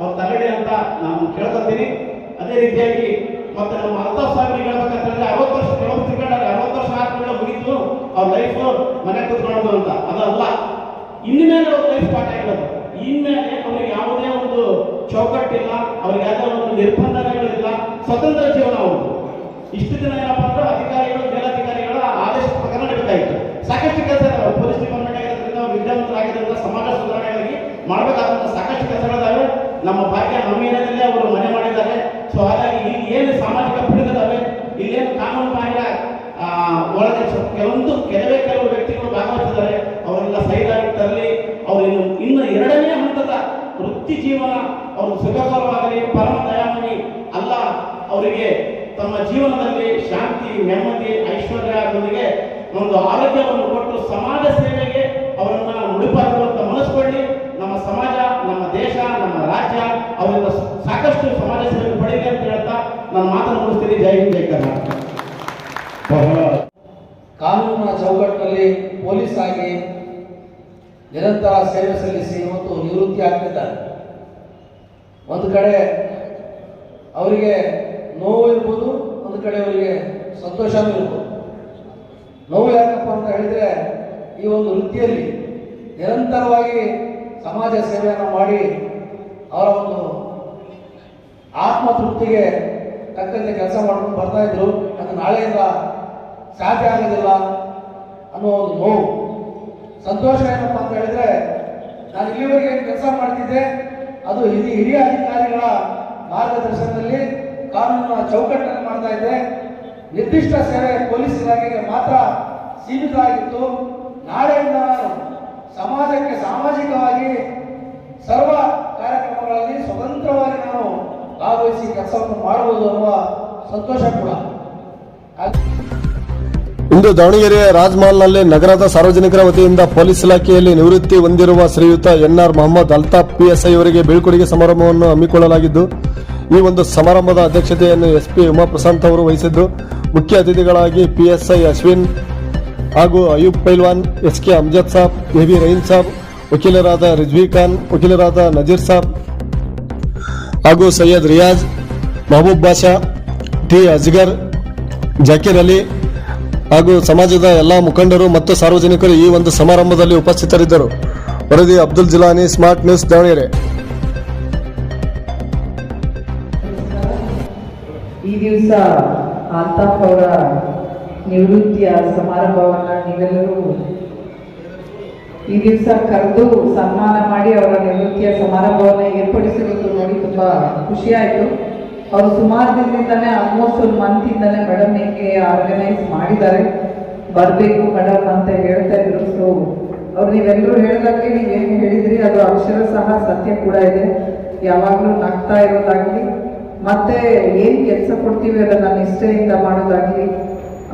ಅವ್ರು ತಗಡಿ ಅಂತ ನಾನು ಕೇಳ್ಕೊತೀನಿ ಅದೇ ರೀತಿಯಾಗಿ ಮತ್ತೆ ನಮ್ಮ ಅರ್ಥ ಸಾವಿರ ಹೇಳ್ಬೇಕಂತಂದ್ರೆ ಅರವತ್ತು ವರ್ಷ ಕೆಲವು ತಿಂಗಳಲ್ಲಿ ಅರವತ್ತು ವರ್ಷ ಆದ್ಮೇಲೆ ಮುಗಿತು. ಅವ್ರ ಲೈಫ್ ಮನೆ ಕುತ್ಕೊಳ್ಳೋದು ಅಂತ. ಅದಲ್ಲ. ಇನ್ಮೇಲೆ ಅವ್ರ ಲೈಫ್ ಸ್ಟಾರ್ಟ್ ಆಗಿರೋದು. ಇನ್ಮೇಲೆ ಅವ್ರಿಗೆ ಯಾವುದೇ ಒಂದು ಚೌಕಟ್ಟಿಲ್ಲ. ಅವ್ರಿಗೆ ಯಾವುದೇ ಒಂದು ನಿರ್ಬಂಧಗಳಿಲ್ಲ. ಸ್ವತಂತ್ರ ಜೀವನ ಅವರು ಇಷ್ಟು ದಿನ ಏನಪ್ಪ ಅಂದ್ರೆ ಅಧಿಕಾರಿಗಳು, ಮೇಲಧಿಕಾರಿಗಳ ಆದೇಶ ಪ್ರಕಾರ ನಡೀತಾ ಇತ್ತು. ಸಾಕಷ್ಟು ಕೆಲಸ ನಮ್ಮ ಭಾಗ್ಯ ನಮ್ಮ ಏರಿಯಾದಲ್ಲಿ ಅವರು ಮನೆ ಮಾಡಿದ್ದಾರೆ. ಸೊ ಹಾಗಾಗಿ ಇಲ್ಲಿ ಏನು ಸಾಮಾಜಿಕ ಪಿಡುಗಿದಾವೆ ಇಲ್ಲೇನು ಕಾನೂನು ಬಾಹಿರ ಒಳಗೆ ಕೆಲವೊಂದು, ಕೆಲವೇ ಕೆಲವು ವ್ಯಕ್ತಿಗಳು ಭಾಗವಹಿಸಿದ್ದಾರೆ. ಅವರೆಲ್ಲ ಸೈಡಾಗಿ ತರಲಿ, ಅವರು ಇನ್ನು ಇನ್ನು ಎರಡನೇ ಹಂತದ ವೃತ್ತಿ ಜೀವನ, ಅವರು ಸುಖಕರವಾಗಲಿ ಪರಮ ದಯಾಮಣಿ ಅಲ್ಲ, ಅವರಿಗೆ ತಮ್ಮ ಜೀವನದಲ್ಲಿ ಶಾಂತಿ, ನೆಮ್ಮದಿ ಐಶ್ವರ್ಯದೊಂದಿಗೆ ಒಂದು ಆರೋಗ್ಯವನ್ನು ಕೊಟ್ಟು ಸಮಾಜ ಸೇವೆಗೆ ಅವರನ್ನ ಮುಡಿಪಾಗುವಂತ ಮನಸ್ಕೊಳ್ಳಿ ನಮ್ಮ ಸಮಾಜ ನಮ್ಮ ದೇಶ ನಮ್ಮ ರಾಜ್ಯ ಅವರಿಂದ ಸಾಕಷ್ಟು ಸಮಾಜ ಸೇವೆ ಪಡೀಲಿ ಅಂತ ಹೇಳ್ತಾ ನಾನು ಮಾತನ್ನು ಜೈ ಜೈ ಕಾನೂನಿನ ಚೌಕಟ್ಟಿನಲ್ಲಿ ಪೊಲೀಸ್ ಆಗಿ ನಿರಂತರ ಸೇವೆ ಸಲ್ಲಿಸಿ ಮತ್ತು ನಿವೃತ್ತಿ ಆಗ್ತಿದ್ದಾರೆ. ಒಂದು ಕಡೆ ಅವರಿಗೆ ನೋವು ಇರ್ಬೋದು, ಒಂದು ಕಡೆ ಅವರಿಗೆ ಸಂತೋಷವೂ ಇರ್ಬೋದು. ನೋವು ಯಾಕಪ್ಪ ಅಂತ ಹೇಳಿದ್ರೆ, ಈ ಒಂದು ವೃತ್ತಿಯಲ್ಲಿ ನಿರಂತರವಾಗಿ ಸಮಾಜ ಸೇವೆಯನ್ನು ಮಾಡಿ ಅವರ ಒಂದು ಆತ್ಮತೃಪ್ತಿಗೆ ತಕ್ಕಂತೆ ಕೆಲಸ ಮಾಡ್ಕೊಂಡು ಬರ್ತಾ ಇದ್ರು. ಅದು ನಾಳೆಯಿಂದ ಸಾಧ್ಯ ಆಗೋದಿಲ್ಲ ಅನ್ನೋ ಒಂದು ನೋವು. ಸಂತೋಷ ಏನಪ್ಪ ಅಂತ ಹೇಳಿದ್ರೆ, ನಾನು ಇಲ್ಲಿವರೆಗೆ ಕೆಲಸ ಮಾಡ್ತಿದ್ದೆ, ಅದು ಹಿರಿಯ ಹಿರಿಯ ಅಧಿಕಾರಿಗಳ ಮಾರ್ಗದರ್ಶನದಲ್ಲಿ ಕಾನೂನಿನ ಚೌಕಟ್ಟನ್ನು ಮಾಡ್ತಾ ಇದ್ದೆ. ನಿರ್ದಿಷ್ಟ ಸೇವೆ ಪೊಲೀಸ್ ಇಲಾಖೆಗೆ ಮಾತ್ರ ಸೀಮಿತ ಆಗಿತ್ತು ನಾಳೆಯಿಂದ ನಾನು ಸಮಾಜಕ್ಕೆ ಸಾಮಾಜಿಕವಾಗಿ ಸರ್ವ ಕಾರ್ಯಕ್ರಮಗಳಲ್ಲಿ ಸ್ವತಂತ್ರವಾಗಿ ನಾನು ಭಾಗವಹಿಸಿ ಕೆಲಸವನ್ನು ಮಾಡಬಹುದು ಅನ್ನುವ ಸಂತೋಷ ಕೂಡ. ಇಂದು ದಾವಣಗೆರೆಯ ರಾಜ್ಮಾಲ್ನಲ್ಲಿ ನಗರದ ಸಾರ್ವಜನಿಕರ ವತಿಯಿಂದ ಪೊಲೀಸ್ ಇಲಾಖೆಯಲ್ಲಿ ನಿವೃತ್ತಿ ಹೊಂದಿರುವ ಶ್ರೀಯುತ ಎನ್ಆರ್ ಮೊಹಮ್ಮದ್ ಅಲ್ತಾಫ್ ಪಿಎಸ್ಐ ಅವರಿಗೆ ಬೀಳ್ಕೊಡುಗೆ ಸಮಾರಂಭವನ್ನು ಹಮ್ಮಿಕೊಳ್ಳಲಾಗಿದ್ದು, ಈ ಒಂದು ಸಮಾರಂಭದ ಅಧ್ಯಕ್ಷತೆಯನ್ನು ಎಸ್ಪಿ ಉಮಾಪ್ರಶಾಂತ್ ಅವರು ವಹಿಸಿದ್ದು, ಮುಖ್ಯ ಅತಿಥಿಗಳಾಗಿ ಪಿಎಸ್ಐ ಅಶ್ವಿನ್ ಹಾಗೂ Ayub Pailwan S K Amjad Sab, A V Sab, ವಕೀಲರಾದ ರಿಜ್ವಿ ಖಾನ್ ವಕೀಲರಾದ ನಜೀರ್ ಸಾಬ್ ಹಾಗೂ ಸೈಯದ್ ರಿಯಾಜ್ ಮಹಬೂಬ್ ಬಾಷಾ ಟಿ ಅಜ್ಗರ್, ಜಾಕೀರ್ ಅಲಿ ಹಾಗೂ ಸಮಾಜದ ಎಲ್ಲ ಮುಖಂಡರು ಮತ್ತು ಸಾರ್ವಜನಿಕರು ಈ ಒಂದು ಸಮಾರಂಭದಲ್ಲಿ ಉಪಸ್ಥಿತರಿದ್ದರು. ವರದಿ ಅಬ್ದುಲ್ ಜಿಲಾನಿ, ಸ್ಮಾರ್ಟ್ ನ್ಯೂಸ್, ದಾವಣಗೆರೆ. ಈ ದಿವಸ ಅವರ ನಿವೃತ್ತಿಯ ಸಮಾರಂಭವನ್ನ ನೀವೆಲ್ಲರೂ ಈ ದಿವಸ ಕರೆದು ಸನ್ಮಾನ ಮಾಡಿ ಅವರ ನಿವೃತ್ತಿಯ ಸಮಾರಂಭವನ್ನು ಏರ್ಪಡಿಸಿರೋದು ನೋಡಿ ತುಂಬ ಖುಷಿ ಆಯ್ತು ಅವರು ಸುಮಾರು ದಿನದಿಂದಲೇ ಆಲ್ಮೋಸ್ಟ್ ಒಂದು ಮಂತಿಂದಲೇ ಮೇಡಮ್ ಏಕೆ ಆರ್ಗನೈಸ್ ಮಾಡಿದ್ದಾರೆ. ಬರಬೇಕು ಮೇಡಮ್ ಅಂತ ಹೇಳ್ತಾ ಇದ್ರು. ಸೊ ಅವ್ರು ನೀವೆಲ್ಲರೂ ಹೇಳಿದಂಗೆ ನೀವೇನು ಹೇಳಿದ್ರಿ, ಅದು ಅಕ್ಷರ ಸಹ ಸತ್ಯ ಕೂಡ ಇದೆ. ಯಾವಾಗಲೂ ನಗ್ತಾ ಇರೋದಾಗಲಿ, ಮತ್ತೆ ಏನು ಕೆಲಸ ಕೊಡ್ತೀವಿ ಅದನ್ನು ನಿಷ್ಠೆಯಿಂದ ಮಾಡೋದಾಗ್ಲಿ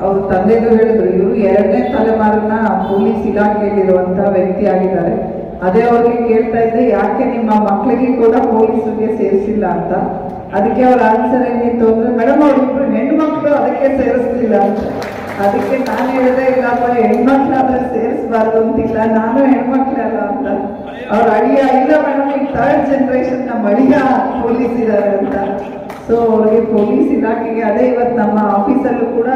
ಅವ್ರ ತಂದೆದು ಹೇಳಿದ್ರು, ಇವರು ಎರಡನೇ ತಲೆಮಾರನ್ನ ಪೊಲೀಸ್ ಇಲಾಖೆಯಲ್ಲಿರುವಂತ ವ್ಯಕ್ತಿ ಆಗಿದ್ದಾರೆ. ಅದೇ ಅವ್ರಿಗೆ ಕೇಳ್ತಾ ಇದ್ದೆ, ಯಾಕೆ ನಿಮ್ಮ ಮಕ್ಕಳಿಗೆ ಕೂಡ ಪೊಲೀಸ್ಗೆ ಸೇರಿಸಿಲ್ಲ ಅಂತ? ಅದಕ್ಕೆ ಅವ್ರ ಆನ್ಸರ್ ಏನಿತ್ತು ಅಂದ್ರೆ ಮೇಡಮ್ ಅವ್ರಿಬ್ರು ಹೆಣ್ಮಕ್ಳು ಅದಕ್ಕೆ ಸೇರಿಸ್ಲಿಲ್ಲ ಅಂತ. ಅದಕ್ಕೆ ನಾನು ಹೇಳಿದೆ ಇಲ್ಲಪ್ಪ ಹೆಣ್ಮಕ್ಳಾದ್ರೆ ಸೇರಿಸ್ಬಾರ್ದು ಅಂತಿಲ್ಲ, ನಾನು ಹೆಣ್ಮಕ್ಳಲ್ಲ ಅಂತ. ಅವ್ರ ಅಳಿಯ ಇಲ್ಲ ಮೇಡಮ್ ಈಗ ಥರ್ಡ್ ಜನರೇಷನ್ ನಮ್ಮ ಅಳಿಯ ಪೊಲೀಸ್ ಇದ್ದಾರೆ ಅಂತ. ಸೊ ಅವ್ರಿಗೆ ಪೊಲೀಸ್ ಇಲಾಖೆಗೆ ಅದೇ ಇವತ್ತು ನಮ್ಮ ಆಫೀಸಲ್ಲೂ ಕೂಡ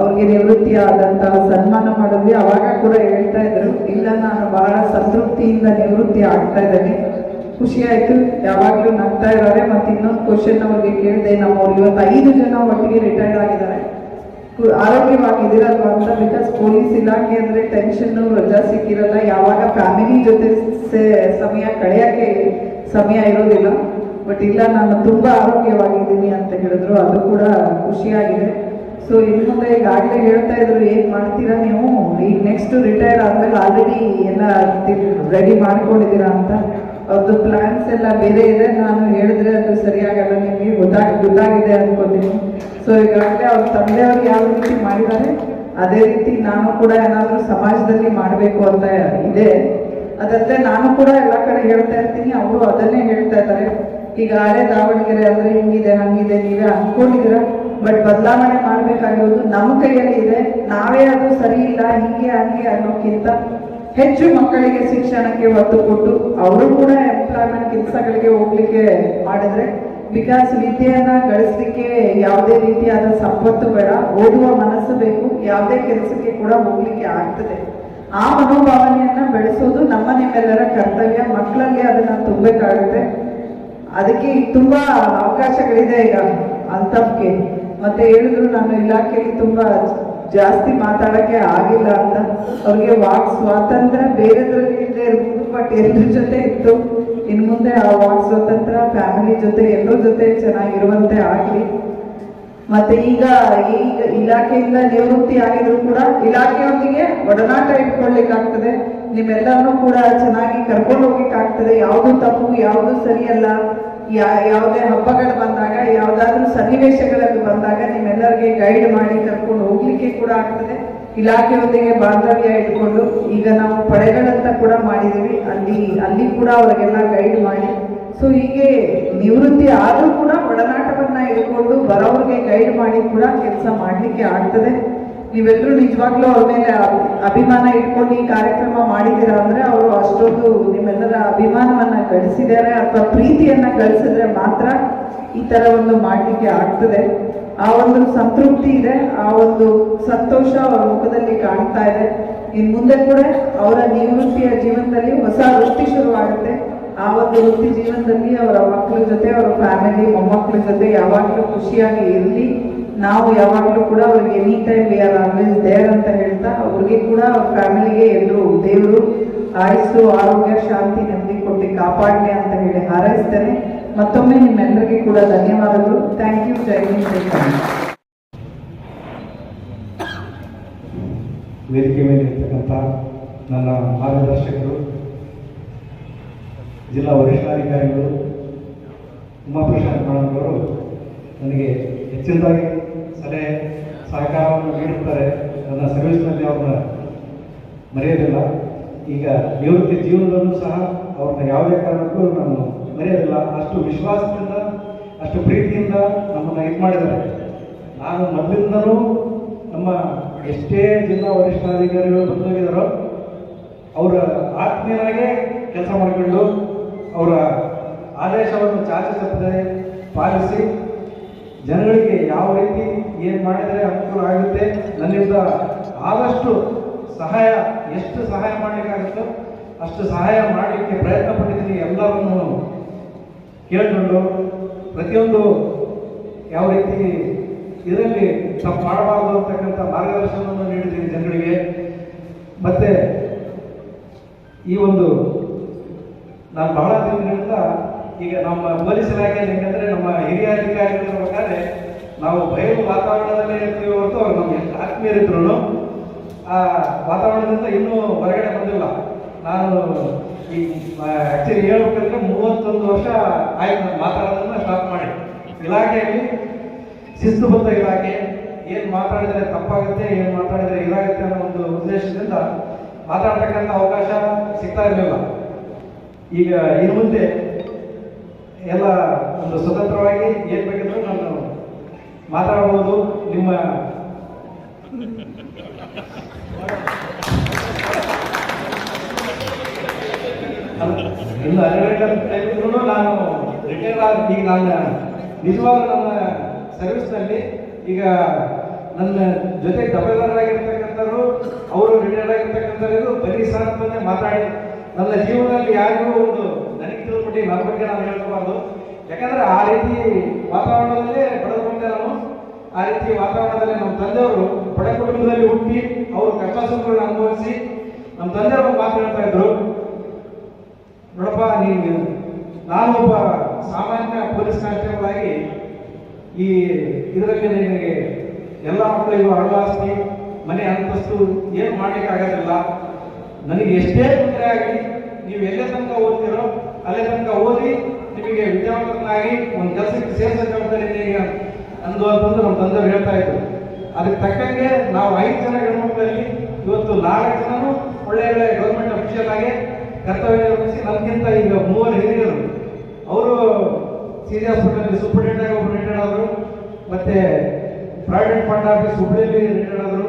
ಅವ್ರಿಗೆ ನಿವೃತ್ತಿ ಆದಂತಹ ಸನ್ಮಾನ ಮಾಡಿದ್ವಿ. ಅವಾಗ ಕೂಡ ಹೇಳ್ತಾ ಇದ್ರು, ಇಲ್ಲ, ನಾನು ಬಹಳ ಸಂತೃಪ್ತಿಯಿಂದ ನಿವೃತ್ತಿ ಆಗ್ತಾ ಇದ್ದೇನೆ. ಖುಷಿ ಆಯ್ತು. ಯಾವಾಗಲೂ ನಗ್ತಾ ಇದ್ದಾರೆ ಮತ್ತು ಇನ್ನೊಂದು ಕ್ವಶನ್ ಅವ್ರಿಗೆ ಕೇಳಿದೆ, ನಮ್ಮವ್ರು ಇವತ್ತು ಐದು ಜನ ಒಟ್ಟಿಗೆ ರಿಟೈರ್ಡ್ ಆಗಿದ್ದಾರೆ. ಆರೋಗ್ಯವಾಗಿದ್ದೀರಲ್ವಾ ಅಂತ ಬಿಕಾಸ್ ಪೊಲೀಸ್ ಇಲಾಖೆ ಅಂದರೆ ಟೆನ್ಷನ್ ರಜಾ ಸಿಕ್ಕಿರಲ್ಲ. ಯಾವಾಗ ಫ್ಯಾಮಿಲಿ ಜೊತೆ ಸಮಯ ಕಳೆಯಕ್ಕೆ ಸಮಯ ಇರೋದಿಲ್ಲ. ಬಟ್ ಇಲ್ಲ, ನಾನು ತುಂಬಾ ಆರೋಗ್ಯವಾಗಿದ್ದೀನಿ ಅಂತ ಹೇಳಿದ್ರು. ಅದು ಕೂಡ ಖುಷಿಯಾಗಿದೆ. ಸೊ ಇನ್ನು ಮುಂದೆ ಈಗಾಗಲೇ ಹೇಳ್ತಾ ಇದ್ರು, ಏನ್ ಮಾಡ್ತೀರಾ ನೀವು? ಈಗ ನೆಕ್ಸ್ಟ್ ರಿಟೈರ್ ಆದ್ಮೇಲೆ ಆಲ್ರೆಡಿ ಎಲ್ಲ ರೆಡಿ ಮಾಡ್ಕೊಂಡಿದ್ದೀರಾ ಅಂತ? ಅವ್ರದ್ದು ಪ್ಲಾನ್ಸ್ ಎಲ್ಲ ಬೇರೆ ಇದೆ. ನಾನು ಹೇಳಿದ್ರೆ ಅದು ಸರಿಯಾಗಲ್ಲ. ನಿಮಗೆ ಗೊತ್ತಾಗ ಗೊತ್ತಾಗಿದೆ ಅನ್ಕೋತೀನಿ. ಸೊ ಈಗಾಗಲೇ ಅವ್ರ ತಂದೆಯವ್ರು ಯಾವ ರೀತಿ ಮಾಡಿದ್ದಾರೆ? ಅದೇ ರೀತಿ ನಾನು ಕೂಡ ಏನಾದರೂ ಸಮಾಜದಲ್ಲಿ ಮಾಡಬೇಕು ಅಂತ ಇದೆ. ಅದಲ್ಲದೆ ನಾನು ಕೂಡ ಎಲ್ಲ ಕಡೆ ಹೇಳ್ತಾ ಇರ್ತೀನಿ. ಅವರು ಅದನ್ನೇ ಹೇಳ್ತಾ ಇದ್ದಾರೆ. ಈಗ ಹಳೆ ದಾವಣಗೆರೆ ಅಂದ್ರೆ ಹಿಂಗಿದೆ, ಹಂಗಿದೆ, ನೀವೇ ಅನ್ಕೊಂಡಿದೀರ ಬಟ್ ಬದಲಾವಣೆ ಮಾಡ್ಬೇಕಾಗಿರೋದು ನಮ್ಮ ಕೈಯಲ್ಲಿ ಇದೆ. ನಾವೇ ಅದು ಸರಿ ಇಲ್ಲ, ಹಿಂಗೆ, ಹಂಗೆ ಅನ್ನೋಕ್ಕಿಂತ ಹೆಚ್ಚು ಮಕ್ಕಳಿಗೆ ಶಿಕ್ಷಣಕ್ಕೆ ಒತ್ತು ಕೊಟ್ಟು ಅವರು ಕೂಡ ಎಂಪ್ಲಾಯ್ ಎಂಪ್ಲಾಯ್ಮೆಂಟ್ ಕೆಲಸಗಳಿಗೆ ಹೋಗ್ಲಿಕ್ಕೆ ಮಾಡಿದ್ರೆ ಬಿಕಾಸ್ ವಿದ್ಯೆಯನ್ನ ಗಳಿಸ್ಲಿಕ್ಕೆ ಯಾವುದೇ ರೀತಿಯಾದ ಸಂಪತ್ತು ಬೇಡ, ಓದುವ ಮನಸ್ಸು ಬೇಕು, ಯಾವುದೇ ಕೆಲಸಕ್ಕೆ ಕೂಡ ಹೋಗ್ಲಿಕ್ಕೆ ಆಗ್ತದೆ. ಆ ಮನೋಭಾವನೆಯನ್ನ ಬೆಳೆಸೋದು ನಮ್ಮ ನಿಮ್ಮೆಲ್ಲರ ಕರ್ತವ್ಯ. ಮಕ್ಕಳಲ್ಲಿ ಅದನ್ನ ತುಂಬಬೇಕಾಗುತ್ತೆ. ಅದಕ್ಕೆ ತುಂಬಾ ಅವಕಾಶಗಳಿದೆ ಈಗ ಅಂತಪ್ಗೆ. ಮತ್ತೆ ಹೇಳಿದ್ರು ನಾನು ಇಲಾಖೆಯಲ್ಲಿ ತುಂಬಾ ಜಾಸ್ತಿ ಮಾತಾಡಕ್ಕೆ ಆಗಿಲ್ಲ ಅಂತ. ಅವ್ರಿಗೆ ವಾಕ್ ಸ್ವಾತಂತ್ರ್ಯ ಬೇರೆದ್ರಲ್ಲಿ ಇಲ್ಲದೆ ಇರ್ಬೋದು ಬಟ್ ಎಲ್ಲರ ಜೊತೆ ಇತ್ತು. ಇನ್ನು ಮುಂದೆ ಆ ವಾಕ್ ಸ್ವಾತಂತ್ರ್ಯ, ಫ್ಯಾಮಿಲಿ ಜೊತೆ ಎಲ್ಲರ ಜೊತೆ ಚೆನ್ನಾಗಿರುವಂತೆ ಆಗ್ಲಿ. ಮತ್ತೆ ಈಗ ಈಗ ಇಲಾಖೆಯಿಂದ ನಿವೃತ್ತಿ ಆಗಿದ್ರು ಕೂಡ ಇಲಾಖೆಯೊಂದಿಗೆ ಒಡನಾಟ ಇಟ್ಕೊಳ್ಳಿಕ್ಕಾಗ್ತದೆ ನಿಮ್ಮೆಲ್ಲರನ್ನೂ ಕೂಡ ಚೆನ್ನಾಗಿ ಕರ್ಕೊಂಡು ಹೋಗ್ಲಿಕ್ಕಾಗ್ತದೆ ಯಾವುದು ತಪ್ಪು, ಯಾವುದು ಸರಿಯಲ್ಲ. ಯಾವುದೇ ಹಬ್ಬಗಳು ಬಂದಾಗ, ಯಾವುದಾದ್ರೂ ಸನ್ನಿವೇಶಗಳಲ್ಲಿ ಬಂದಾಗ ನಿಮ್ಮೆಲ್ಲರಿಗೆ ಗೈಡ್ ಮಾಡಿ ಕರ್ಕೊಂಡು ಹೋಗ್ಲಿಕ್ಕೆ ಕೂಡ ಆಗ್ತದೆ. ಇಲಾಖೆಯೊಂದಿಗೆ ಬಾಂಧವ್ಯ ಇಟ್ಕೊಂಡು ಈಗ ನಾವು ಪಡೆಗಳಂತ ಕೂಡ ಮಾಡಿದೀವಿ ಅಲ್ಲಿ ಅಲ್ಲಿ ಕೂಡ ಅವರಿಗೆಲ್ಲ ಗೈಡ್ ಮಾಡಿ. ಸೊ ಹೀಗೆ ನಿವೃತ್ತಿ ಆದರೂ ಕೂಡ ಒಡನಾಟವನ್ನ ಇಟ್ಕೊಂಡು ಬರೋರಿಗೆ ಗೈಡ್ ಮಾಡಿ ಕೂಡ ಕೆಲಸ ಮಾಡಲಿಕ್ಕೆ ಆಗ್ತದೆ. ನೀವೆಲ್ಲರೂ ನಿಜವಾಗ್ಲೂ ಅವ್ರ ಮೇಲೆ ಅಭಿಮಾನ ಇಟ್ಕೊಂಡು ಈ ಕಾರ್ಯಕ್ರಮ ಮಾಡಿದ್ದೀರಾ ಅಂದ್ರೆ ಅವರು ಅಷ್ಟೊಂದು ನಿಮ್ಮೆಲ್ಲರ ಅಭಿಮಾನವನ್ನ ಗಳಿಸಿದ್ದಾರೆ ಅಥವಾ ಪ್ರೀತಿಯನ್ನ ಗಳಿಸಿದ್ರೆ ಮಾತ್ರ ಈ ತರ ಒಂದು ಮಾಡಲಿಕ್ಕೆ ಆಗ್ತದೆ. ಆ ಒಂದು ಸಂತೃಪ್ತಿ ಇದೆ, ಆ ಒಂದು ಸಂತೋಷ ಅವರ ಮುಖದಲ್ಲಿ ಕಾಣ್ತಾ ಇದೆ. ಇನ್ ಮುಂದೆ ಕೂಡ ಅವರ ನಿವೃತ್ತಿಯ ಜೀವನದಲ್ಲಿ ಹೊಸ ವೃತ್ತಿ ಶುರುವಾಗುತ್ತೆ. ಆ ಒಂದು ವೃತ್ತಿ ಜೀವನದಲ್ಲಿ ಅವರ ಮಕ್ಕಳ ಜೊತೆ, ಅವರ ಫ್ಯಾಮಿಲಿ ಮೊಮ್ಮಕ್ಕಳ ಜೊತೆ ಯಾವಾಗಲೂ ಖುಷಿಯಾಗಿ ಇರಲಿ. ನಾವು ಯಾವಾಗಲೂ ಕೂಡ ಅವ್ರಿಗೆ any time we are always there ಅಂತ ಹೇಳ್ತಾ ಅವ್ರಿಗೆ ಕೂಡ ಫ್ಯಾಮಿಲಿಗೆ ಎಲ್ಲರೂ ದೇವರು ಆಯಸ್ಸು, ಆರೋಗ್ಯ, ಶಾಂತಿ, ನೆಮ್ಮದಿ ಕೊಟ್ಟು ಕಾಪಾಡಲಿ ಅಂತ ಹೇಳಿ ಹಾರೈಸ್ತೇನೆ ಮತ್ತೊಮ್ಮೆ ನಿಮ್ಮೆಲ್ಲರಿಗೂ ಕೂಡ ಧನ್ಯವಾದಗಳು. ಥ್ಯಾಂಕ್ ಯು ಜೈ ಹಿಂದ್ ವೇದಿಕೆ ಮೇಲೆ ಇರ್ತಕ್ಕಂಥ ನನ್ನ ಮಾರ್ಗದರ್ಶಕರು, ಜಿಲ್ಲಾ ವರಿಷ್ಠಾಧಿಕಾರಿಗಳು ಉಮಾಪ್ರಶಾಂತ್ ಮೇಡಮ್ರವರು ನನಗೆ ಹೆಚ್ಚಿನದಾಗಿ ಸಲಹೆ ಸಹಕಾರವನ್ನು ನೀಡುತ್ತಾರೆ. ನನ್ನ ಸರ್ವಿಸ್ನಲ್ಲಿ ಅವ್ರನ್ನ ಮರೆಯೋದಿಲ್ಲ. ಈಗ ನಿವೃತ್ತಿ ಜೀವನದಲ್ಲೂ ಸಹ ಅವ್ರನ್ನ ಯಾವುದೇ ಕಾರಣಕ್ಕೂ ನಾನು ಮರೆಯೋದಿಲ್ಲ. ಅಷ್ಟು ವಿಶ್ವಾಸದಿಂದ, ಅಷ್ಟು ಪ್ರೀತಿಯಿಂದ ನಮ್ಮನ್ನು ಇದು ಮಾಡಿದ್ದಾರೆ. ನಾನು ಮೊದಲಿಂದಲೂ ನಮ್ಮ ಎಷ್ಟೇ ಜಿಲ್ಲಾ ವರಿಷ್ಠಾಧಿಕಾರಿಗಳು ಬಂದೋಗಿದ್ದಾರೋ, ಅವರ ಆತ್ಮೀಯರಾಗೆ ಕೆಲಸ ಮಾಡಿಕೊಂಡು ಅವರ ಆದೇಶವನ್ನು ಚಾಚಿಸುತ್ತದೆ ಪಾಲಿಸಿ ಜನಗಳಿಗೆ ಯಾವ ರೀತಿ ಏನು ಮಾಡಿದರೆ ಅನುಕೂಲ ಆಗುತ್ತೆ ನನ್ನಿಂದ ಆದಷ್ಟು ಸಹಾಯ, ಎಷ್ಟು ಸಹಾಯ ಮಾಡಲಿಕ್ಕಾಗುತ್ತೋ ಅಷ್ಟು ಸಹಾಯ ಮಾಡಲಿಕ್ಕೆ ಪ್ರಯತ್ನ ಪಟ್ಟಿದ್ದೀನಿ ಎಲ್ಲರನ್ನು ಕೇಳಿಕೊಂಡು ಪ್ರತಿಯೊಂದು ಯಾವ ರೀತಿ ಇದರಲ್ಲಿ ತಪ್ಪು ಮಾಡಬಾರ್ದು ಅಂತಕ್ಕಂಥ ಮಾರ್ಗದರ್ಶನವನ್ನು ನೀಡಿದ್ದೀನಿ ಜನಗಳಿಗೆ ಮತ್ತೆ ಈ ಒಂದು ನಾನು ಬಹಳ ದಿನಗಳಿಂದ ಈಗ ನಮ್ಮ ಪೊಲೀಸ್ ಇಲಾಖೆಯಲ್ಲಿ ಹೆಂಗಂದ್ರೆ ನಮ್ಮ ಹಿರಿಯ ಅಧಿಕಾರಿಗಳು ಪ್ರಕಾರ ನಾವು ಬಯಲು ವಾತಾವರಣದಲ್ಲಿ ಇರ್ತೀವಿ ಹೊರತು ಅವ್ರು ನಮಗೆ ಆತ್ಮೀಯರಿದ್ರು ಆ, ವಾತಾವರಣದಿಂದ ಇನ್ನೂ ಹೊರಗಡೆ ಬಂದಿಲ್ಲ. ನಾನು ಈ ಆಕ್ಚುಲಿ ಹೇಳ್ಬೇಕಂದ್ರೆ ಮೂವತ್ತೊಂದು ವರ್ಷ ಆಯ್ತು ನಾನು ಮಾತಾಡೋದನ್ನ ಸ್ಟಾಪ್ ಮಾಡಿ. ಇಲಾಖೆಯಲ್ಲಿ ಶಿಸ್ತುಬದ್ಧ ಇಲಾಖೆ ಏನು ಮಾತಾಡಿದರೆ ತಪ್ಪಾಗುತ್ತೆ, ಏನು ಮಾತಾಡಿದರೆ ಇದಾಗುತ್ತೆ ಅನ್ನೋ ಒಂದು ಉದ್ದೇಶದಿಂದ ಮಾತಾಡ್ತಕ್ಕಂಥ ಅವಕಾಶ ಸಿಗ್ತಾ ಇರಲಿಲ್ಲ. ಈಗ ಇನ್ನು ಮುಂದೆ ಎಲ್ಲ ಒಂದು ಸ್ವತಂತ್ರವಾಗಿ ಏನು ಬೇಕಿದ್ರು ನಾನು ಮಾತಾಡಬಹುದು. ನಿಮ್ಮ ಇನ್ನು ಹನ್ನೆರಡು ನಾನು ರಿಟೈರ್ ಆದ ಈಗ ನನ್ನ ನಿಜವಾದ ನನ್ನ ಸರ್ವಿಸ್ನಲ್ಲಿ ಈಗ ನನ್ನ ಜೊತೆ ದಫೇದಾರರಾಗಿರ್ತಕ್ಕಂಥವ್ರು ಅವರು ರಿಟೈರ್ ಆಗಿರ್ತಕ್ಕಂಥವ್ರು ಬರೀ ಅಂತಂದ್ರೆ ಮಾತಾಡಿ ನನ್ನ ಜೀವನದಲ್ಲಿ ಯಾರಿಗೂ ಒಂದು ತಿಳಿದ್ಬಿಟ್ಟು ನನ್ನ ಬಗ್ಗೆ ನಾನು ಹೇಳ್ಕೋಬಾರ್ದು ಯಾಕಂದ್ರೆ ಆ ರೀತಿ ವಾತಾವರಣದಲ್ಲೇ ಬೆಳೆದು ನಾನು. ಆ ರೀತಿ ವಾತಾವರಣದಲ್ಲಿ ನಮ್ಮ ತಂದೆಯವರು ಬಡ ಕುಟುಂಬದಲ್ಲಿ ಹುಟ್ಟಿ ಅವರು ಕಷ್ಟ ಅನುಭವಿಸಿ ನಮ್ಮ ತಂದೆಯವರು ಒಂದು ಮಾತು ಹೇಳ್ತಾ ಇದ್ರು. ನೋಡಪ್ಪ, ನೀನು ನಾನು ಒಬ್ಬ ಸಾಮಾನ್ಯ ಪೊಲೀಸ್ ಕಾನ್ಸ್ಟೇಬಲ್ ಆಗಿ ಈ ಇದರಲ್ಲಿ ನಿನಗೆ ಎಲ್ಲ ಮಕ್ಕಳಿಗೂ ಹಣ ಮನೆ ಅಂತಸ್ತು ಏನು ಮಾಡ್ಲಿಕ್ಕೆ ಆಗೋದಿಲ್ಲ ನನಗೆ ಎಷ್ಟೇ ತೊಂದರೆ ಆಗಲಿ, ನೀವು ಎಲ್ಲೇ ತನಕ ಓದ್ತಿರೋ ಅಲ್ಲೇ ತನಕ ಓದಿ ನಿಮಗೆ ವಿದ್ಯಾವಂತನಾಗಿ ಒಂದು ಕೆಲಸಕ್ಕೆ ಸೇರಿಸೋ ಜವಾಬ್ದಾರಿ ಇದೆಯಾ ಅಂದು ಅಂತಂದು ನಮ್ಮ ತಂದೆ ಹೇಳ್ತಾ ಇದ್ರು. ಅದಕ್ಕೆ ತಕ್ಕಂಗೆ ನಾವು ಐದು ಜನ ಹೆಣ್ಮಕ್ಕಳಲ್ಲಿ ಇವತ್ತು ನಾಲ್ಕು ಜನನು ಒಳ್ಳೆ ಒಳ್ಳೆ ಗೌರ್ಮೆಂಟ್ ಅಫಿಷಿಯಲ್ ಆಗಿ ಕರ್ತವ್ಯ ನಿರ್ವಹಿಸಿ ನಮಗಿಂತ ಈಗ ಮೂವರು ಹಿರಿಯರು. ಅವರು ಸೀನಿಯರ್ ಹಾಸ್ಪಿಟಲ್ ಆಗಿ ಒಬ್ಬರು ರಿಟೈರ್ಡ್ ಆದರು. ಮತ್ತೆ ಪ್ರೈವೇಟ್ ಫಂಡ್ ಆಫೀಸ್ ಹುಬ್ಳಿಯಲ್ಲಿ ರಿಟೈರ್ಡ್ ಆದರು.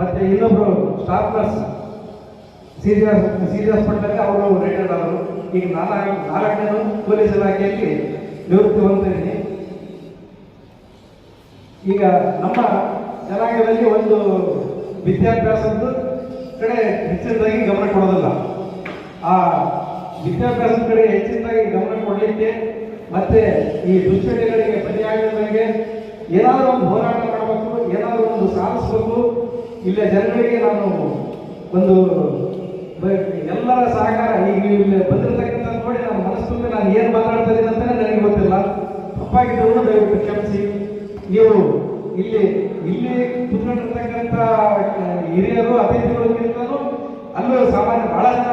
ಮತ್ತೆ ಇನ್ನೊಬ್ಬರು staff nurse senior senior C G hospital ಅವರು ರಿಟೈರ್ಡ್ ಆದರು. ಈಗ ನಾಲ್ಕು ನಾಲ್ಕನೇ ಪೊಲೀಸ್ ಇಲಾಖೆಯಲ್ಲಿ ನಿವೃತ್ತಿ ಹೊಂದಿದ್ದೀನಿ ಈಗ ನಮ್ಮ ಜನಾಂಗದಲ್ಲಿ ಒಂದು ವಿದ್ಯಾಭ್ಯಾಸದ ಕಡೆ ಹೆಚ್ಚಿನದಾಗಿ ಗಮನ ಕೊಡೋದಿಲ್ಲ. ಆ ವಿದ್ಯಾಭ್ಯಾಸದ ಕಡೆ ಹೆಚ್ಚಿನದಾಗಿ ಗಮನ ಕೊಡಲಿಕ್ಕೆ ಮತ್ತೆ ಈ ದುಶ್ಚಟಗಳಿಗೆ ಬಲಿಯಾಗದಂಗೆ ಏನಾದರೂ ಒಂದು ಹೋರಾಟ ಮಾಡಬೇಕು, ಏನಾದರೂ ಒಂದು ಸಾಧಿಸಬೇಕು. ಇಲ್ಲೇ ಜನಗಳಿಗೆ ನಾನು ಒಂದು ಬ- ಎಲ್ಲರ ಸಹಕಾರ ಈಗ ನೀವು ಇಲ್ಲಿ ಬಂದಿರತಕ್ಕಂಥ ನೋಡಿ ನನ್ನ ಮನಸ್ಸು ತುಂಬಿ ನಾನು ಏನು ಮಾತಾಡ್ತಾ ಇದ್ದೀನಿ ಅಂತ ನನಗೆ ಗೊತ್ತಿಲ್ಲ ತಪ್ಪಾಗಿದ್ರು ದಯವಿಟ್ಟು ಕ್ಷಮಿಸಿ. ನೀವು ಇಲ್ಲಿ ಇಲ್ಲಿ ಕುತ್ಕೊಂಡಿರ್ತಕ್ಕಂಥ ಹಿರಿಯರು ಅತಿಥಿಗಳಿಗಿಂತಲೂ ಅಲ್ಲೂ ಸಾಮಾನ್ಯ ಬಹಳ ಜನ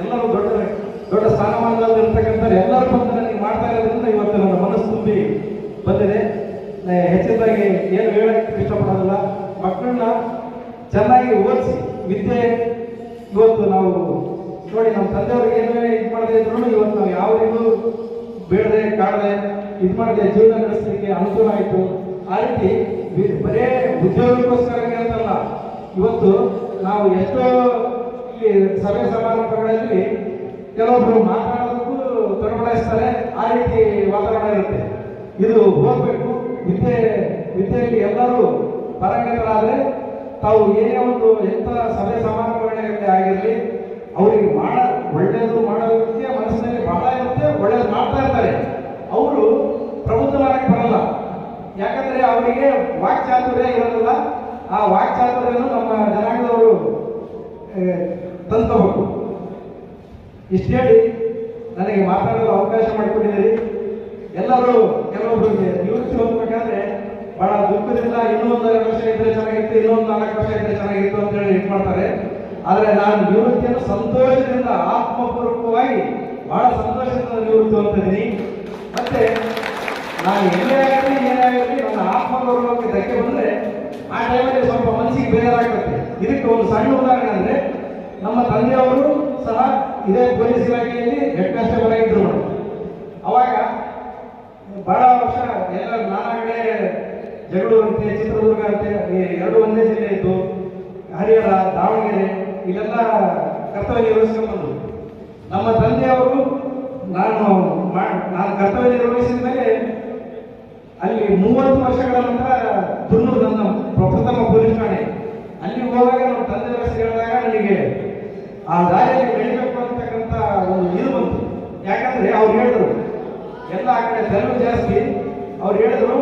ಎಲ್ಲರೂ ದೊಡ್ಡ ದೊಡ್ಡ ಸ್ಥಾನಮಾನದಲ್ಲಿ ಇರ್ತಕ್ಕಂಥ ಎಲ್ಲರೂ ಬಂದು ನನಗೆ ಮಾಡ್ತಾ ಇರೋದ್ರಿಂದ ಇವತ್ತು ನನ್ನ ಮನಸ್ಸು ತುಂಬಿ ಬಂದಿದೆ ಹೆಚ್ಚಿನದಾಗಿ ಏನು ಹೇಳಕ್ಕೆ ಇಷ್ಟಪಡೋದಿಲ್ಲ. ಮಕ್ಕಳನ್ನ ಚೆನ್ನಾಗಿ ಓದಿಸಿ, ವಿದ್ಯೆ ಇವತ್ತು ನಾವು ನೋಡಿ ನಮ್ಮ ತಂದೆಯವ್ರಿಗೆ ಏನೇ ಇದು ಮಾಡದೇ ಇದ್ರು ಇವತ್ತು ನಾವು ಯಾವ ರೀತಿ ಬೇಡದೆ ಕಾಡದೆ ಇದು ಮಾಡದೆ ಜೀವನ ನಡೆಸಲಿಕ್ಕೆ ಅನುಕೂಲ ಆಯಿತು. ಆ ರೀತಿ ಬರೇ ಉದ್ಯೋಗಕ್ಕೋಸ್ಕರನೇ ಅಂತಲ್ಲ ಇವತ್ತು ನಾವು ಎಷ್ಟೋ ಇಲ್ಲಿ ಸಭೆ ಸಮಾರಂಭಗಳಲ್ಲಿ ಕೆಲವೊಬ್ಬರು ಮಾತನಾಡೋದಕ್ಕೂ ತೊಡಬಡಿಸ್ತಾರೆ ಆ ರೀತಿ ವಾತಾವರಣ ಇರುತ್ತೆ. ಇದು ಹೋಗಬೇಕು. ವಿದ್ಯೆ ವಿದ್ಯೆಯಲ್ಲಿ ಎಲ್ಲರೂ ಪರಂಗತರಾದರೆ ತಾವು ಏನೇ ಒಂದು ಎಂಥ ಸಭೆ ಸಮಾರಂಭಗಳೇ ಆಗಿರಲಿ ಅವರಿಗೆ ಮಾಡ ಒಳ್ಳೆಯದು ಮಾಡೋದಕ್ಕೆ ಮನಸ್ಸಿನಲ್ಲಿ ಬಹಳ ಇರುತ್ತೆ, ಒಳ್ಳೇದು ಮಾಡ್ತಾ ಇರ್ತಾರೆ. ಅವರು ಪ್ರಬುದ್ಧವಾಗಿ ಬರಲ್ಲ. ಯಾಕಂದ್ರೆ ಅವರಿಗೆ ವಾಕ್ಚಾತುರ್ಯ ಇರೋದಿಲ್ಲ, ಆ ವಾಕ್ಚಾತುರ್ಯನು ನಮ್ಮ ಜನಾಂಗದವರು ತಂದ್ಕೋಬೇಕು. ಇಷ್ಟು ಹೇಳಿ, ನನಗೆ ಮಾತಾಡಲು ಅವಕಾಶ ಮಾಡಿಕೊಟ್ಟಿದ್ದೀರಿ. ಎಲ್ಲರೂ ಕೆಲವೊಬ್ಬರಿಗೆ ನಿವೃತ್ತಿ ಹೊಂದಬೇಕಾದ್ರೆ ಬಹಳ ದುಃಖದಿಂದ ಇನ್ನೊಂದು ವರ್ಷ ಇದ್ರೆ ಚೆನ್ನಾಗಿತ್ತು ಇನ್ನೊಂದು ನಾಲ್ಕು ವರ್ಷ ಇದ್ರೆ ಚೆನ್ನಾಗಿತ್ತು ಅಂತ ಹೇಳಿ ಇದು ಮಾಡ್ತಾರೆ. ಆದರೆ ನಾನು ನಿವೃತ್ತಿಯನ್ನು ಸಂತೋಷದಿಂದ ಆತ್ಮಪೂರ್ವಕವಾಗಿ ಬಹಳ ಸಂತೋಷದಿಂದ ನಿವೃತ್ತಿ ಹೊಂದಿದ್ದೀನಿ ಮತ್ತೆ ನಾನು ಎಲ್ಲೇ ಆಗಲಿ ಏನೇ ನನ್ನ ಆತ್ಮಗೌರವಕ್ಕೆ ಧಕ್ಕೆ ಬಂದ್ರೆ ಆ ಟೈಮಲ್ಲಿ ಸ್ವಲ್ಪ ಮನಸ್ಸಿಗೆ ಬೇಜಾರಾಗುತ್ತೆ ಇದಕ್ಕೆ ಒಂದು ಸಣ್ಣ ಉದಾಹರಣೆ ಅಂದ್ರೆ ನಮ್ಮ ತಂದೆಯವರು ಸಹ ಇದೇ ಪೊಲೀಸ್ ಇಲಾಖೆಯಲ್ಲಿ ಹೆಡ್ ಕಾನ್ಸ್ಟೇಬಲ್ ಆಗಿದ್ರು ಅವಾಗ ಬಹಳ ವರ್ಷ ಎಲ್ಲ ನಾನಾ ಕಡೆ ಜಗಳೂರು ಅಂತೆ, ಚಿತ್ರದುರ್ಗ ಅಂತೆ ಎರಡು ಒಂದೇ ಇಲ್ಲೆಲ್ಲ ಕರ್ತವ್ಯ ನಿರ್ವಹಿಸ್ಕೊಂಡು ನಮ್ಮ ನಮ್ಮ ತಂದೆಯವರು ನಾನು ನಾನು ಕರ್ತವ್ಯ ನಿರ್ವಹಿಸಿದ ಮೇಲೆ ಅಲ್ಲಿ ಮೂವತ್ತು ವರ್ಷಗಳ ನಂತರ ತುನ್ನೂರು ನನ್ನ ಪ್ರಪ್ರಥಮ ಪೊಲೀಸ್ ಠಾಣೆ. ಅಲ್ಲಿ ಹೋದಾಗ ನಮ್ಮ ತಂದೆ ಹೇಳಿದಾಗ ನನಗೆ ಆ ದಾರಿಯಲ್ಲಿ ಬೆಳಿಬೇಕು ಅಂತಕ್ಕಂಥ ಒಂದು ಇದು ಬಂತು. ಯಾಕಂದ್ರೆ ಅವ್ರು ಹೇಳಿದ್ರು, ಎಲ್ಲ ಆ ಕಡೆ ಜಾಸ್ತಿ. ಅವ್ರು ಹೇಳಿದ್ರು,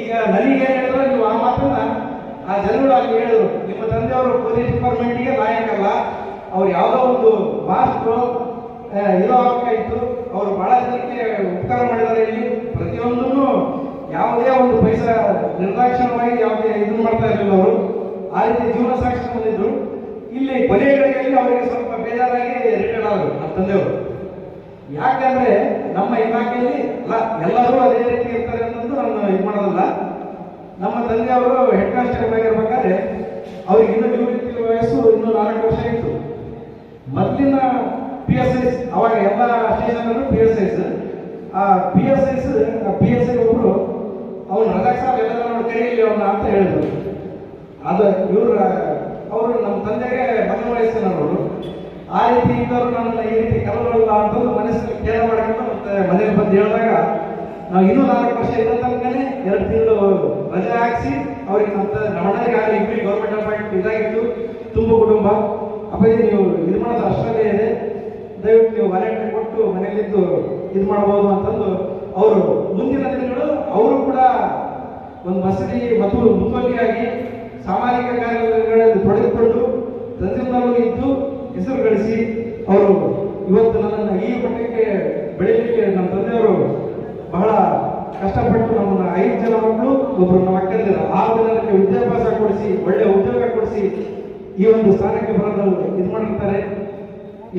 ಈಗ ನನಗೆ ಏನು ಹೇಳಿದ್ರು, ನೀವು ಆ ಮಾತನ್ನ ಆ ಜನರು ಅಲ್ಲಿ ಹೇಳಿದ್ರು, ನಿಮ್ಮ ತಂದೆಯವರು ಪೊಲೀಸ್ ಡಿಪಾರ್ಟ್ಮೆಂಟ್ಗೆ ಲಾಯಕಲ್ಲ ಅವ್ರು ಯಾವುದೋ ಒಂದು ಮಾಸ್ಟ್ರು ಆಗ್ತಾ ಇತ್ತು. ಅವರು ಬಹಳ ಜನಕ್ಕೆ ಉಪಕಾರ ಮಾಡಿದ್ದಾರೆ ಇಲ್ಲಿ. ಪ್ರತಿಯೊಂದನ್ನು ಯಾವುದೇ ಒಂದು ಪೈಸಾ ನಿರ್ದಾಕ್ಷಿಣ್ಯವಾಗಿ ಯಾವುದೇ ಇದನ್ನು ಮಾಡ್ತಾ ಇರಲಿಲ್ಲ ಅವರು. ಆ ರೀತಿ ಜೀವನ ಸಾಕ್ಷಿ ಬಂದಿದ್ರು. ಇಲ್ಲಿ ಕೊನೆಯ ಗಳಿಗೆಯಲ್ಲಿ ಅವರಿಗೆ ಸ್ವಲ್ಪ ಬೇಜಾರಾಗಿ ರಿಟೈರ್ಡ್ ಆದರು ನಮ್ಮ ತಂದೆಯವರು. ಯಾಕಂದ್ರೆ ನಮ್ಮ ಇಲಾಖೆಯಲ್ಲಿ ಎಲ್ಲರೂ ಅದೇ ರೀತಿ ಇರ್ತಾರೆ ಅನ್ನೋದು ನಾನು ಇದು ಮಾಡೋದಲ್ಲ. ನಮ್ಮ ತಂದೆಯವರು ಹೆಡ್ ಮಾಸ್ಟರ್ ಆಗಿರ್ಬೇಕಾದ್ರೆ ಅವ್ರಿಗೆ ಇನ್ನೂ ನಿವೃತ್ತಿ ವಯಸ್ಸು ಇನ್ನೂ ನಾಲ್ಕು ವರ್ಷ ಇತ್ತು. ಮೊದಲಿನ ಪಿ ಎಸ್ ಎಸ್ ಅವಾಗ ಎಲ್ಲ ಸ್ಟೇಷನ್ ಪಿ ಎಸ್ ಎಸ್ ಆ P S I P S I ಒಬ್ರು, ಅವ್ನು ರಜಾಕ್ ಸಾಬ್ ಎಲ್ಲ ನೋಡಿ ಕರೀಲಿ ಅವನ್ನ ಅಂತ ಹೇಳಿದ್ರು. ಅದು ಇವರು, ಅವರು ನಮ್ಮ ತಂದೆಗೆ ಮಗನ ವಯಸ್ಸಿನವರು. ಆ ರೀತಿ ಇದ್ದವರು ನನ್ನ ಈ ರೀತಿ ಕಲಬಲ್ಲ ಅಂತಂದು ಮನಸ್ಸಿಗೆ ಕೇಳ ಮಾಡ್ಕೊಂಡು ಮತ್ತೆ ಮನೇಲಿ ಬಂದು ಹೇಳಿದಾಗ ನಾವು ಇನ್ನೂ ನಾಲ್ಕು ವರ್ಷ ಇರೋ ತನಕನೇ ಎರಡು ತಿಂಗಳು ರಜೆ ಹಾಕಿಸಿ ಅವ್ರಿಗೆ ನಮ್ಮ ರಮಣರಿಗೆ ಆಗಲಿ ಇಬ್ಬರಿ ಗೌರ್ಮೆಂಟ್ ಅಪಾಯಿಂಟ್ ಇದಾಗಿತ್ತು ತುಂಬ ಕುಟುಂಬ. ಅಪ್ಪಾಜಿ ನೀವು ಇದು ಮಾಡೋದು ಅಷ್ಟರಲ್ಲೇ ಇದೆ. ದಯವಿಟ್ಟು ನೀವು ವಾರಂಟಿ ಕೊಟ್ಟು ಮನೆಯಲ್ಲಿದ್ದು ಇದು ಮಾಡ್ಬೋದು ಅಂತಂದು ಅವರು ಮುಂದಿನ ದಿನಗಳು ಅವರು ಕೂಡ ಒಂದು ಮಸೀದಿ ಮತ್ತು ಮುಂಬಲಿಯಾಗಿ ಸಾಮಾಜಿಕ ಕಾರ್ಯಗಳಲ್ಲಿ ಪಡೆದುಕೊಂಡು ತಂದೆಯವರು ಇದ್ದು ಹೆಸರು ಗಳಿಸಿ ಅವರು ಇವತ್ತು ನನ್ನನ್ನು ಈ ಮಟ್ಟಕ್ಕೆ ಬೆಳೆಯಲಿಕ್ಕೆ ನಮ್ಮ ತಂದೆಯವರು ಬಹಳ ಕಷ್ಟಪಟ್ಟು ನಮ್ಮನ್ನ ಐದು ಜನ ಮಕ್ಕಳು ಒಬ್ಬರು ನಮ್ಮ ಅಕ್ಕಂದಿರ, ಆರು ಜನಕ್ಕೆ ವಿದ್ಯಾಭ್ಯಾಸ ಕೊಡಿಸಿ, ಒಳ್ಳೆ ಉದ್ಯೋಗ ಕೊಡಿಸಿ ಈ ಒಂದು ಸ್ಥಾನಕ್ಕೆ ಬರೋದು ಇದು ಮಾಡಿರ್ತಾರೆ.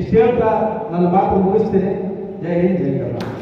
ಇಷ್ಟು ಹೇಳ್ತಾ ನನ್ನ ಮಾತು ಮುಗಿಸ್ತೇನೆ. ಜೈ ಹಿಂದ್, ಜೈ ಕರ್ನಾಟಕ.